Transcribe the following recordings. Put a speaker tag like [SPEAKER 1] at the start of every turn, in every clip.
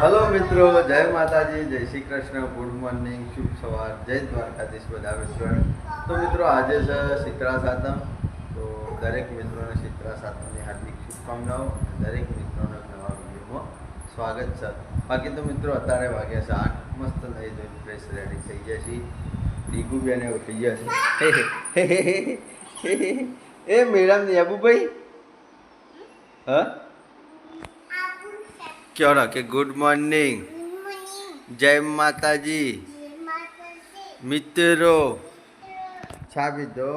[SPEAKER 1] Hello મિત્રો, જય માતાજી, જય શ્રી કૃષ્ણ, ગુડ મોર્નિંગ, શુભ સવાર, જય દ્વારકાધીશ બધા મિત્રો તો મિત્રો, આજે છે શિત્રા સાતમ. તો દરેક મિત્રોને શીતળા સાતમની હાર્દિક શુભકામનાઓ દરેક મિત્રોને નવા વિડીયોમાં સ્વાગત છે. બાકી તો મિત્રો, અત્યારે વાગ્યા છે આઠ. મસ્ત થઈ ધોઈ ફ્રેશ રેડી થઈ ગયા છીએ. ડીગુ બેને ઉઠી ગયા છે. એ મેડમ યાબુભાઈ હા? ક્યો કે ગુડ મોર્નિંગ. જય માતાજી. મિત્રો ચા પીધો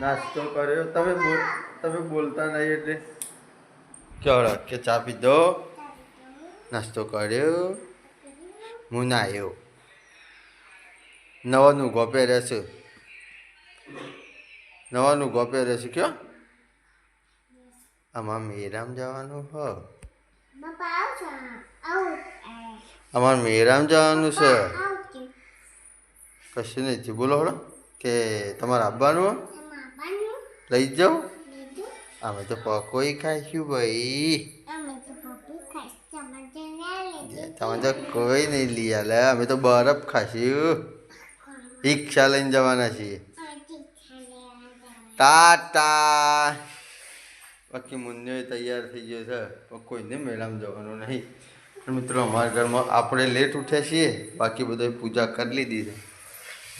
[SPEAKER 1] નાસ્તો કર્યો. તમે બોલ તમે બોલતા નહીં એટલે. ક્યો કે ચા પીધો નાસ્તો કર્યો. હું નાયો નવાનું ગોપે રહેશે. નવાનું ગોપે રહેશે. કયો? આમાં મેરામ જવાનું હ. અમારે મેરામ જવાનું છે. કશું નથી બોલો હળો. કે તમારે આવવાનું? લઈ જાઉં અમે તો પકોઈ ખાઈશું ભાઈ. તમે તો કોઈ નહીં લઈ આલે. અમે તો બરફ ખાશું રિક્ષા લઈને જવાના છીએ. ટાટા. બાકી મુન્યો તૈયાર થઈ ગયો છે. કોઈને મેળામાં જવાનું નહીં. મિત્રો, અમારા ઘરમાં આપણે લેટ ઉઠ્યા છીએ. બાકી બધાએ પૂજા કરી લીધી છે.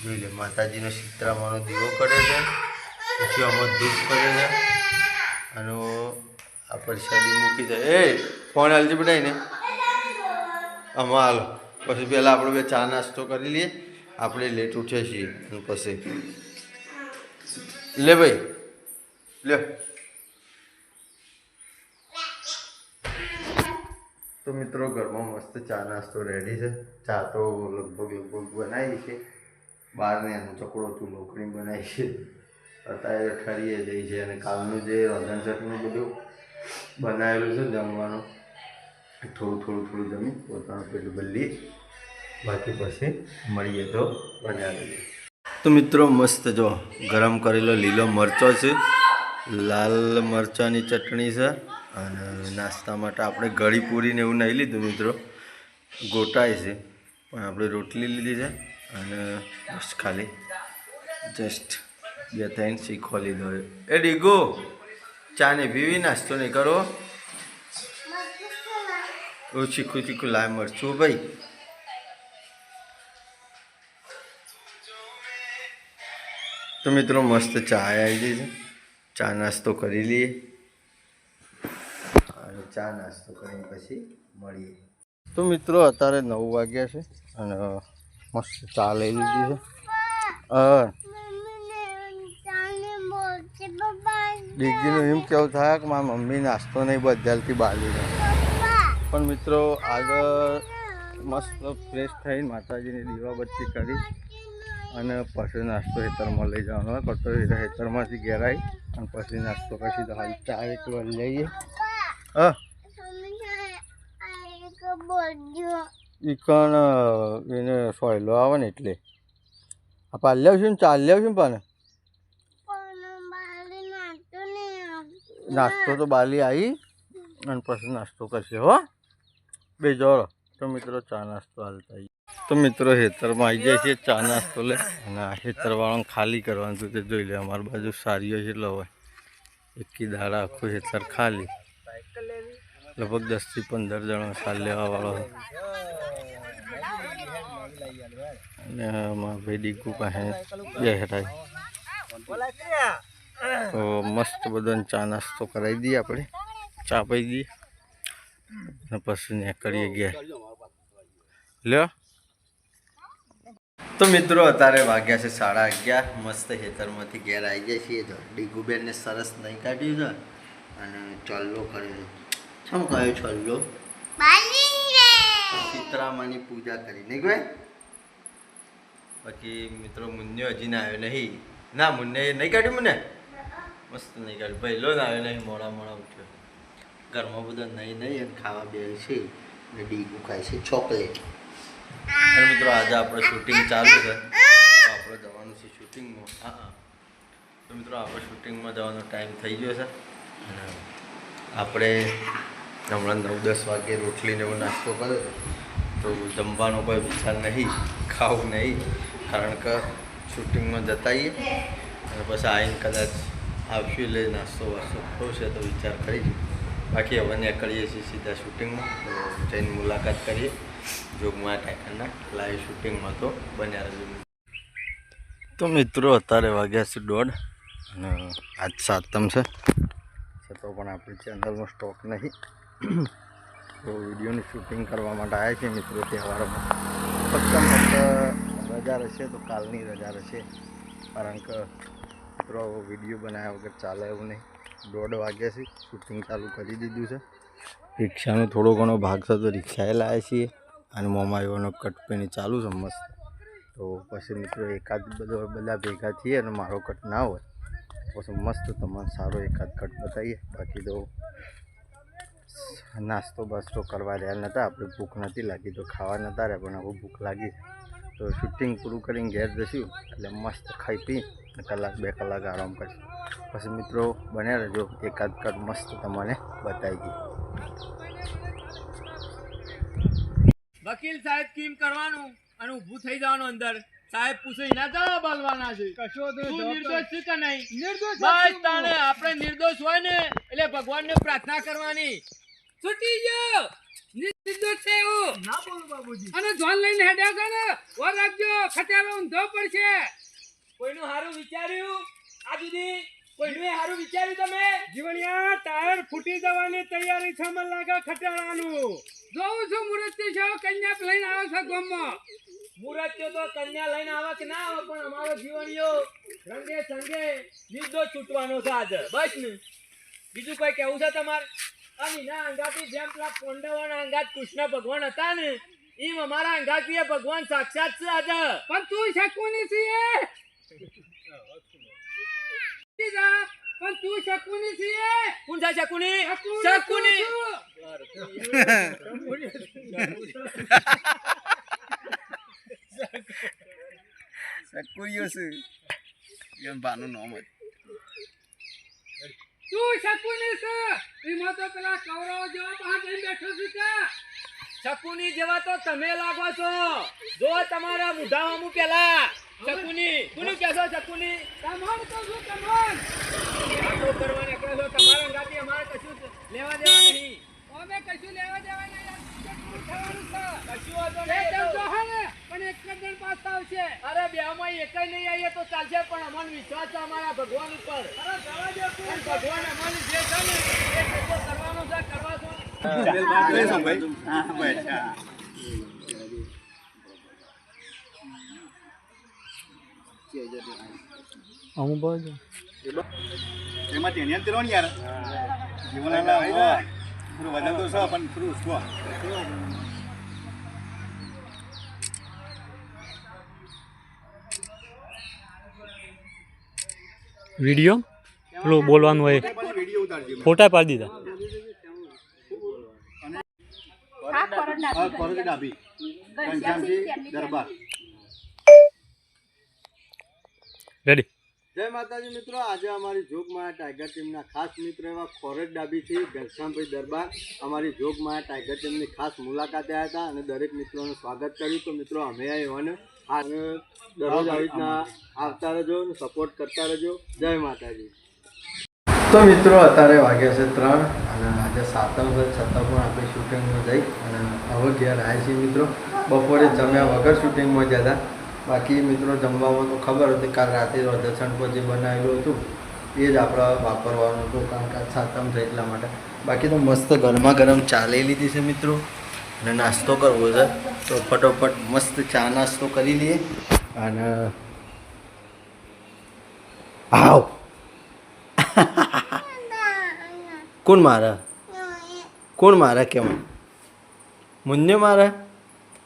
[SPEAKER 1] જોઈ લે, માતાજીનો સીતરામાનો દીવો કરે છે. પછી આમાં ધૂપ કરે છે. અને આ પરસાદી મૂકી છે એ, ફોન હાલજી બધાને આમાં હાલો. પછી પહેલાં આપણે બે ચા નાસ્તો કરી લઈએ. આપણે લેટ ઉઠ્યા છીએ. પછી. લે ભાઈ. લે. તો મિત્રો ઘરમાં મસ્ત ચા નાસ્તો રેડી છે. ચા તો લગભગ લગભગ બનાવી છે. બહારને એનો ચકડો તું લોકડી બનાવી છે. અત્યારે ઠરીએ જઈ છે અને કાલનું જે રંધણ ચટનું બધું બનાવેલું છે જમવાનું. થોડું થોડું થોડું જમી પોતાનું પેટ બદલી બાકી પછી મળીએ તો બનાવી તો મિત્રો મસ્ત જો ગરમ કરેલો લીલો મરચો છે. લાલ મરચાંની ચટણી છે. અને નાસ્તા માટે આપણે ગળી પૂરીને એવું નહીં લીધું, મિત્રો. ગોટાય છે, પણ આપણે રોટલી લીધી છે અને બસ ખાલી જસ્ટ બે ત્રણ શીખો લીધો એ ડીગો ચા ને પીવી, નાસ્તો નહીં કરો. ઓ ચીખું ચીખું લાય મરચું ભાઈ. તો મિત્રો, મસ્ત ચા આવી ગઈ છે. ચા નાસ્તો કરી લઈએ. ચા નાસ્તો કરીને પછી મળીએ. તો મિત્રો, અત્યારે નવ વાગ્યા છે અને મસ્ત ચા લઈ લીધી છે. હા એમ કેવું થાય કે મારા મમ્મી નાસ્તો નહીં બદલતી જાય પણ મિત્રો, આગળ મસ્ત ફ્રેશ થઈને માતાજીની દીવાબત્તી કરી અને પછી નાસ્તો હેતરમાં લઈ જવાનો હોય. તો હેતરમાંથી ઘેર આવી અને પછી નાસ્તો પછી હાલ ચા એક લઈએ. હા. ઈ કણ એને સોયલો આવે ને એટલે. આ પાલ છે ને ચાલ છે પણ નાસ્તો તો બાલી આવી અને પછી નાસ્તો કરશે હો. બે જોડો. તો મિત્રો ચા નાસ્તો હાલતા તો મિત્રો હેતરમાં આવી જાય છે ચા નાસ્તો લે. અને આ હેતરવાળાને ખાલી કરવાનું તો તે જોઈ લે અમારી બાજુ સારીઓ છે એટલે હવે એકી દાડા આખું હેતર ખાલી. લગભગ દસથી પંદર જણો સાલ લેવાવાળો અને આમાં ભાઈ ડીકુ પાસે બે તો મસ્ત બધાને ચા નાસ્તો કરાવી દઈએ આપણે. ચા પી દઈએ. અને પછી ને કરીએ ગયા લ્યો. તો મિત્રો અત્યારે વાગ્યા છે સાડા અગિયાર. મસ્ત ખેતરમાંથી ઘેર આવી જાય છીએ. તો ડીગુબેનને સરસ નહીં કાઢ્યું છે. અને ચલ્લો કર્યો શું કહ્યું ચલ્લો સીતરામાની પૂજા કરી નહીં ભાઈ? બાકી મિત્રો મુન્યો હજી ના આવ્યો નહીં. ના મુન્ને નહીં કાઢ્યું મને મસ્ત નહીં કાઢ્યું. પહેલો ના આવ્યો નહીં મોડા મોડા ઉઠ્યો. ઘરમાં બધા નહીં નહીં અને ખાવા બે છે ને ડીગુ ખાય છે ચોકલેટ. અને મિત્રો આજે આપણે શૂટિંગ ચાલુ છે. તો આપણે જવાનું છે શૂટિંગમાં. હા હા. તો મિત્રો આપણે શૂટિંગમાં જવાનો ટાઈમ થઈ ગયો છે. અને આપણે હમણાં નવ, દસ વાગે રોટલીને એવો નાસ્તો કર્યો તો જમવાનો કોઈ વિચાર નહીં, ખાવું નહીં, કારણ કે શૂટિંગમાં જતા આવીએ અને પછી આવીને કદાચ આવશું એટલે નાસ્તો વાસ્તો થશે તો વિચાર કરીશું બાકી હવે નીકળીએ છીએ સીધા શૂટિંગમાં, તો જઈને મુલાકાત કરીએ. જોગમાં ટાઈકરના લાઈવ શૂટિંગમાં તો બન્યા રહેજો. તો મિત્રો, અત્યારે વાગ્યા છે દોઢ અને આજ સાતમ છે. છતાં પણ આપણી ચેનલમાં સ્ટોક નહીં. તો વિડીયોની શૂટિંગ કરવા માટે આવ્યા છીએ મિત્રો તહેવારોમાં. ફક્ત ફક્ત રજા રહેશે તો કાલની રજા રહેશે. કારણ કે મિત્રો વીડિયો બનાવ્યા વગર ચાલે એવું નહીં. દોઢ વાગ્યા છે, શૂટિંગ ચાલુ કરી દીધું છે. રિક્ષાનો થોડો ઘણો ભાગ થતો રિક્ષાએ લાવ્યા છીએ. અને મોમાં એવાનો કટપેણી ચાલુ છે મસ્ત. તો પછી મિત્રો એકાદ બધો બધા ભેગા થઈએ અને મારો કટ ના હોય. પછી મસ્ત તમારે સારો એકાદ કટ બતાવીએ. બાકી તો નાસ્તો બાસ્તો કરવા રહ્યા નહોતા આપણે ભૂખ નથી લાગી તો ખાવા નહોતા રહ્યા પણ હવે ભૂખ લાગી તો શૂટિંગ પૂરું કરીને ઘેર જશું એટલે મસ્ત ખાઈ પી કલાક બે કલાક આરામ કરશું. પછી મિત્રો બન્યા રહેજો એકાદ કાદ મસ્ત તમને બતાવી દઈએ
[SPEAKER 2] વકીલ સાહેબ કેમ કરવાનું? અને ઊભું થઈ જવાનું અંદર. સાહેબ પૂછે એના જવાબ આલવાના છે.
[SPEAKER 3] કશો તું
[SPEAKER 2] નિર્દોષ છે કે નહીં?
[SPEAKER 3] નિર્દોષ
[SPEAKER 2] બસ તાણે આપણે નિર્દોષ હોય ને એટલે ભગવાનને પ્રાર્થના કરવાની. છૂટી ગયો. નિર્દોષ છે હું.
[SPEAKER 3] ના બોલું બાબુજી.
[SPEAKER 2] અને જોન લઈને હેડ્યા છે ને. ઓર રાખજો. ખટારો ઊંધો પડશે. કોઈનું હારું વિચાર્યું? આ સુધી કોઈનું હારું વિચાર્યું તમે?
[SPEAKER 3] જીવણિયા ટાયર ફૂટી જવાની તૈયારી છે મને લાગે ખટાણાનું
[SPEAKER 2] જોઉં છું મુરત છો કન્યા લઈને આવ્યો છો ગામમાં. મુરત તો કન્યા લઈને આવે કે ના આવે પણ અમારો જીવણીઓ રંગે સંગે નિર્દોષ છૂટવાનો છે આજે. બસ ને. બીજું કોઈ કેવું છે તમારે? અને ના અંગાથી જેમ પેલા પાંડવોના અંગાત કૃષ્ણ ભગવાન હતા ને એમ અમારા અંગાથી ભગવાન સાક્ષાત છે આજે. પણ તું શકુની છે પણ તું શકુની છીએ? કોણ છે શકુની? શકુની.
[SPEAKER 1] સકુરિયો છે. એમ બાનું નામ જ
[SPEAKER 2] તું શકુની છે? એમાં તો પેલા કૌરવ જેવા બહાર જઈને બેઠો છું કે? શકુની જેવા તો તમે લાગો છો. જો તમારા મુઢામાં પેલા. શકુની કોનું કહેશો શકુની? તમારું તો શું તમાર. વાતો કરવા નીકળો તમારા અંગાથી અમારે કશું લેવા દેવા નહીં. અમે કશું લેવા દેવા નહીં. અરે બે માં એક નહીં આવીએ તો ચાલશે પણ અમને વિશ્વાસ છે અમારા ભગવાન ઉપર. ભગવાન અમારી જે છે ને એ કરવાનો છે કરવા
[SPEAKER 4] એમાં તેની જ યાર. જીવન
[SPEAKER 5] વીડિયો? પેલું બોલવાનું હોય. ફોટા પાડી દીધા.
[SPEAKER 4] હા કોરોજી ડાબી ઘનશ્યામજી દરબાર.
[SPEAKER 5] રેડી.
[SPEAKER 1] જય માતાજી મિત્રો, આજે અમારી જોગમાયા ટાઈગર ટીમના ખાસ મિત્ર એવા ખોરજ ડાબીથી ઘનશ્યામભાઈ દરબાર અમારી જોગમાયા ટાઈગર ટીમની ખાસ મુલાકાતે આવ્યા હતા અને દરેક મિત્રોનું સ્વાગત કર્યું. તો મિત્રો, અમે આવ્યા આ દરરોજ આવી રીતના આવતા રહેજો અને સપોર્ટ કરતા રહેજો. જય માતાજી. તો મિત્રો, અત્યારે વાગ્યા છે ત્રણ અને આજે સાતમ છે, છતાં પણ આપણે શૂટિંગમાં જઈ અને હવે ઘેર આવ્યા છીએ મિત્રો. બપોરે જમ્યા વગર શૂટિંગમાં ગયા હતા બાકી મિત્રો જમવામાં તો ખબર હતી, કાલ રાતે રજછણ પર જે બનાવેલું હતું, એ જ આપણે વાપરવાનું હતું, કારણ કે સાતમ છે એટલા માટે. બાકી તો મસ્ત ગરમા ગરમ ચા લઈ લીધી છે મિત્રો, અને નાસ્તો કરવો છે. તો ફટોફટ મસ્ત ચા નાસ્તો કરી લઈએ. અને આવ. કોણ મારે? કોણ મારે કેમ? મુન્ને મારે?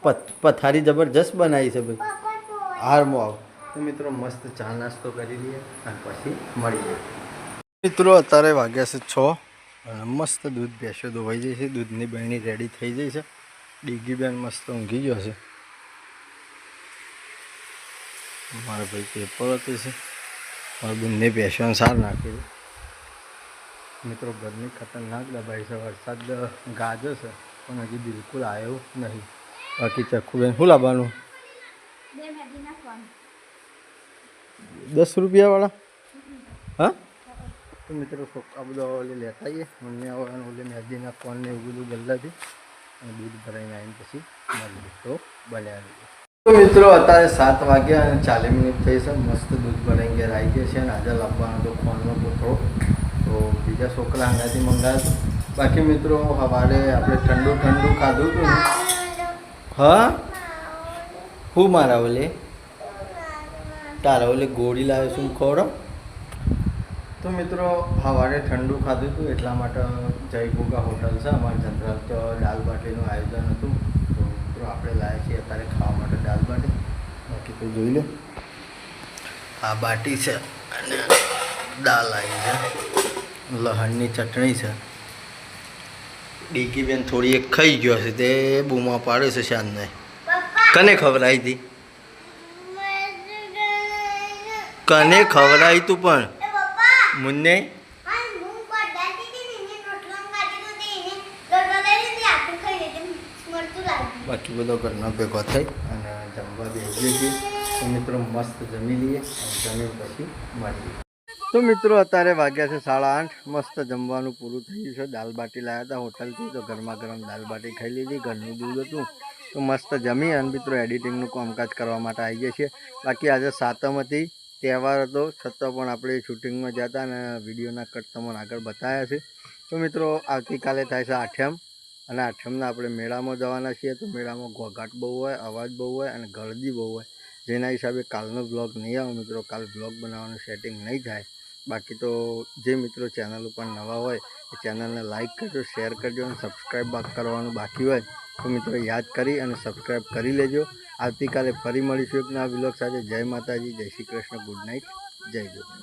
[SPEAKER 1] પથ, પથારી જબરજસ્ત બનાવી છે ભાઈ. હારમો આવ. તો મિત્રો મસ્ત ચા નાસ્તો કરી લઈએ અને પછી મળીએ. મિત્રો અત્યારે વાગ્યા છે છ. અને મસ્ત દૂધ ભેંસો ધોવાઈ જાય છે દૂધની બહેણી રેડી થઈ જાય છે. ડીગી બેન મસ્ત ઊંઘી ગયો છે. મારા ભાઈ પેપર હતું છે. મારા બંને ભેંસોને સાર નાખી મિત્રો ગરમી ખતરનાક દબાઈ છે. વરસાદ ગાજો છે. પણ હજી બિલકુલ આવ્યો નહીં. બાકી ચક્કુબેન શું લાવવાનું? દસ રૂપિયાવાળા? હા? તો મિત્રો આ બધા ઓલી લેતા આવીએ. મમ્મી આવવાનું ઓલી મેદીના કોન ને એવું બધું ગલ્લાથી અને દૂધ ભરાઈને આવીને પછી મારી તો બનાવી તો મિત્રો અત્યારે સાત વાગ્યા અને ચાલીસ મિનિટ થઈ છે. મસ્ત દૂધ ભરાઈને ઘેર આવી ગયા છે અને આજે લાવવાનો તો કોનનો કોથળો તો બીજા છોકરા અંગાથી મંગાવ્યો બાકી મિત્રો સવારે આપણે ઠંડુ ઠંડુ ખાધું હતું હા? હું મારા ઓલે? તારા ઓલે ગોળી લાવે છું ખોડો તો મિત્રો સવારે ઠંડુ ખાધું હતું એટલા માટે જય હોટલ છે અમારી જનરલ તો દાલ બાટીનું આયોજન હતું. તો મિત્રો આપણે લાવ્યા છીએ અત્યારે ખાવા માટે દાલ બાટી. બાકી તો જોઈ લે. આ બાટી છે અને દાલ આવી છે. લહણની ચટણી છે. ડીકી બેન થોડી એક ખાઈ ગયો હશે તે બૂમા પાડે છે શાનને. કને ખવડાવી હતી? કને ખવડાવી તું પણ? મુન્ને? બાકી બધો ઘરનો ભેગો થઈ અને જમવા બેસીએ છીએ તો મિત્રો મસ્ત જમી લઈએ અને જમી પછી મળીએ. તો મિત્રો અત્યારે વાગ્યા છે સાડા આઠ. મસ્ત જમવાનું પૂરું થઈ ગયું છે. દાલ બાટી લાવ્યા હતા હોટલથી તો ગરમા ગરમ દાલ બાટી ખાઈ લીધી ઘરનું દૂધ હતું. તો મસ્ત જમી અને મિત્રો એડિટિંગનું કામકાજ કરવા માટે આવી ગયા છીએ. બાકી આજે સાતમ હતી. તહેવાર હતો, છતાં પણ આપણે શૂટિંગમાં જતા અને વિડીયોના કટ તમને આગળ બતાવ્યા છે. તો મિત્રો, આવતીકાલે થાય છે આઠમ અને આઠમના આપણે મેળામાં જવાના છીએ. તો મેળામાં ઘોઘાટ બહુ હોય, અવાજ બહુ હોય અને ગળદી બહુ હોય. જેના હિસાબે કાલનો બ્લોગ નહીં આવે મિત્રો, કાલ બ્લોગ બનાવવાનું સેટિંગ નહીં થાય. બાકી તો જે મિત્રો ચેનલ ઉપર નવા હોય, એ ચેનલને લાઇક કરજો શેર કરજો અને સબસ્ક્રાઈબ કરવાનું બાકી હોય. તો મિત્રો યાદ કરી અને સબસ્ક્રાઈબ કરી લેજો. આવતીકાલે ફરી મળીશું એક નવા બ્લોગ સાથે. જય માતાજી, જય શ્રી કૃષ્ણ. ગુડ નાઇટ જય ગુરુ